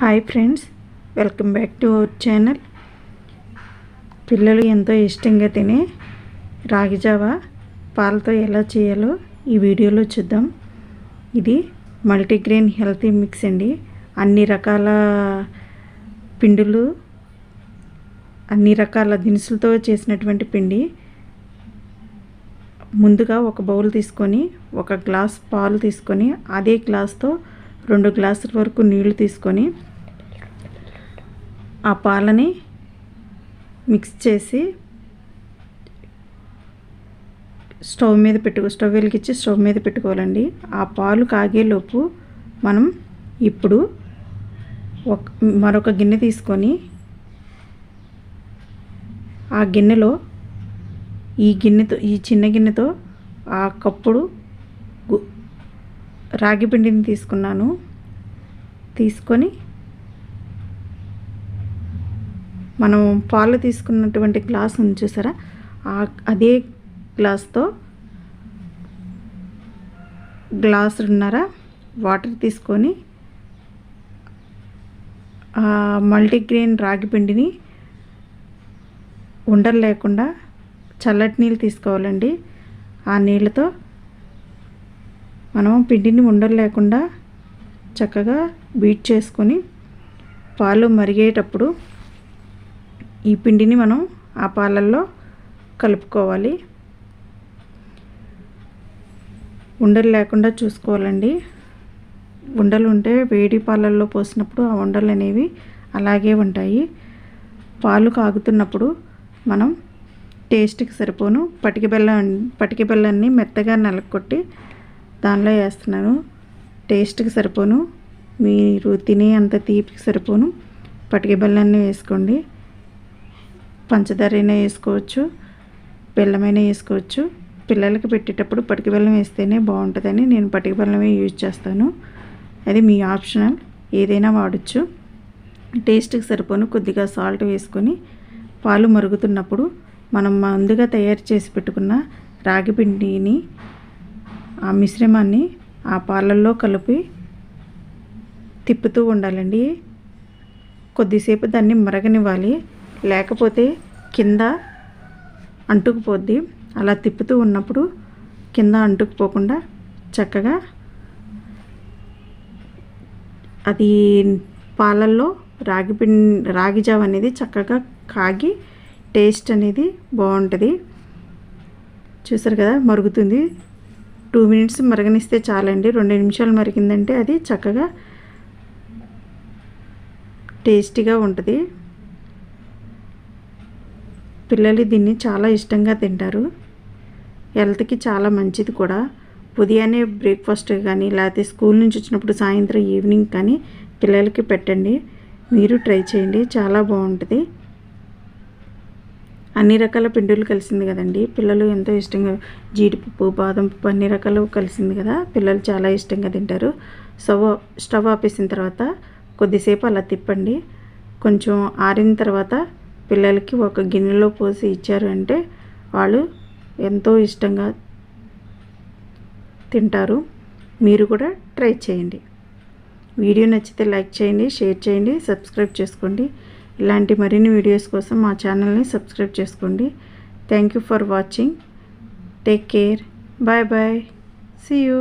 Hi friends welcome back to our channel పిల్లలు ఎంతో ఇష్టంగా తినే రాగిజావా పాలతో ఎలా చేయాలో ఈ వీడియోలో చూద్దాం. ఇది మల్టీగ్రెయిన్ హెల్తీ మిక్స్ అండి. అన్ని రకాల పిండులు అన్ని రకాల దినుసులతో చేసినటువంటి పిండి. ముందుగా ఒక బౌల్ తీసుకొని ఒక గ్లాస్ పాలు తీసుకొని అదే గ్లాస్తో రెండు గ్లాసుల వరకు నీళ్ళు తీసుకొని ఆ పాలని మిక్స్ చేసి స్టవ్ మీద పెట్టుకో స్టవ్ వెలిగించి స్టవ్ మీద పెట్టుకోవాలండి. ఆ పాలు కాగేలోపు మనం ఇప్పుడు ఒక మరొక గిన్నె తీసుకొని ఆ గిన్నెలో ఈ గిన్నెతో ఈ చిన్న గిన్నెతో ఆ కప్పుడు రాగి పిండిని తీసుకున్నాను. తీసుకొని మనం పాలు తీసుకున్నటువంటి గ్లాస్ ఉంది చూసారా? ఆ అదే గ్లాస్తో గ్లాసున్నర వాటర్ తీసుకొని మల్టీగ్రెయిన్ రాగి పిండిని ఉండలు లేకుండా చల్లటి నీళ్ళు తీసుకోవాలండి. ఆ నీళ్ళతో మనం పిండిని ఉండలు లేకుండా చక్కగా బీట్ చేసుకొని పాలు మరిగేటప్పుడు ఈ పిండిని మనం ఆ పాలల్లో కలుపుకోవాలి. ఉండలు లేకుండా చూసుకోవాలండి. ఉండలు ఉంటే వేడి పాలల్లో పోసినప్పుడు ఆ ఉండలు అనేవి అలాగే ఉంటాయి. పాలు కాగుతున్నప్పుడు మనం టేస్ట్కి సరిపోను. పటికి బెల్లం పటికి బెల్లాన్ని మెత్తగా నలకొట్టి దానిలో వేస్తున్నాను. టేస్ట్కి సరిపోను. మీరు తినే అంత తీపికి సరిపోను. పటిక బెల్లాన్ని వేసుకోండి. పంచదార అయినా వేసుకోవచ్చు. బెల్లమైనా వేసుకోవచ్చు. పిల్లలకి పెట్టేటప్పుడు పటిక బెల్లం వేస్తేనే బాగుంటుందని నేను పటిక బెల్లమే యూజ్ చేస్తాను. అది మీ ఆప్షనల్. ఏదైనా వాడచ్చు. టేస్ట్కి సరిపోను. కొద్దిగా సాల్ట్ వేసుకొని పాలు మరుగుతున్నప్పుడు మనం ముందుగా తయారు చేసి పెట్టుకున్న రాగి పిండిని ఆ మిశ్రమాన్ని ఆ పాలల్లో కలిపి తిప్పుతూ ఉండాలండి. కొద్దిసేపు దాన్ని మరగనివ్వాలి. లేకపోతే కింద అంటుకుపోద్ది. అలా తిప్పుతూ ఉన్నప్పుడు కింద అంటుకుపోకుండా చక్కగా అది పాలల్లో రాగి పిం రాగి జావ అనేది చక్కగా కాగి టేస్ట్ అనేది బాగుంటుంది. చూసారు కదా మరుగుతుంది. టూ మినిట్స్ మరగనిస్తే చాలండి. రెండు నిమిషాలు మరిగిందంటే అది చక్కగా టేస్టీగా ఉంటుంది. పిల్లలు దీన్ని చాలా ఇష్టంగా తింటారు. హెల్త్కి చాలా మంచిది కూడా. ఉదయాన్నే బ్రేక్ఫాస్ట్ కానీ లేకపోతే స్కూల్ నుంచి వచ్చినప్పుడు సాయంత్రం ఈవినింగ్ కానీ పిల్లలకి పెట్టండి. మీరు ట్రై చేయండి. చాలా బాగుంటుంది. అన్ని రకాల పిండిలు కలిసింది కదండి. పిల్లలు ఎంతో ఇష్టంగా జీడిపప్పు బాదం పప్పు అన్ని రకాలు కలిసింది కదా. పిల్లలు చాలా ఇష్టంగా తింటారు. స్టవ్ స్టవ్ ఆపేసిన తర్వాత కొద్దిసేపు అలా తిప్పండి. కొంచెం ఆరిన తర్వాత పిల్లలకి ఒక గిన్నెలో పోసి ఇచ్చారు అంటే వాళ్ళు ఎంతో ఇష్టంగా తింటారు. మీరు కూడా ట్రై చేయండి. వీడియో నచ్చితే లైక్ చేయండి షేర్ చేయండి సబ్స్క్రైబ్ చేసుకోండి. ఇలాంటి మరిన్ని వీడియోస్ కోసం మా ఛానల్ని సబ్స్క్రైబ్ చేసుకోండి. Thank you for watching take care bye bye see you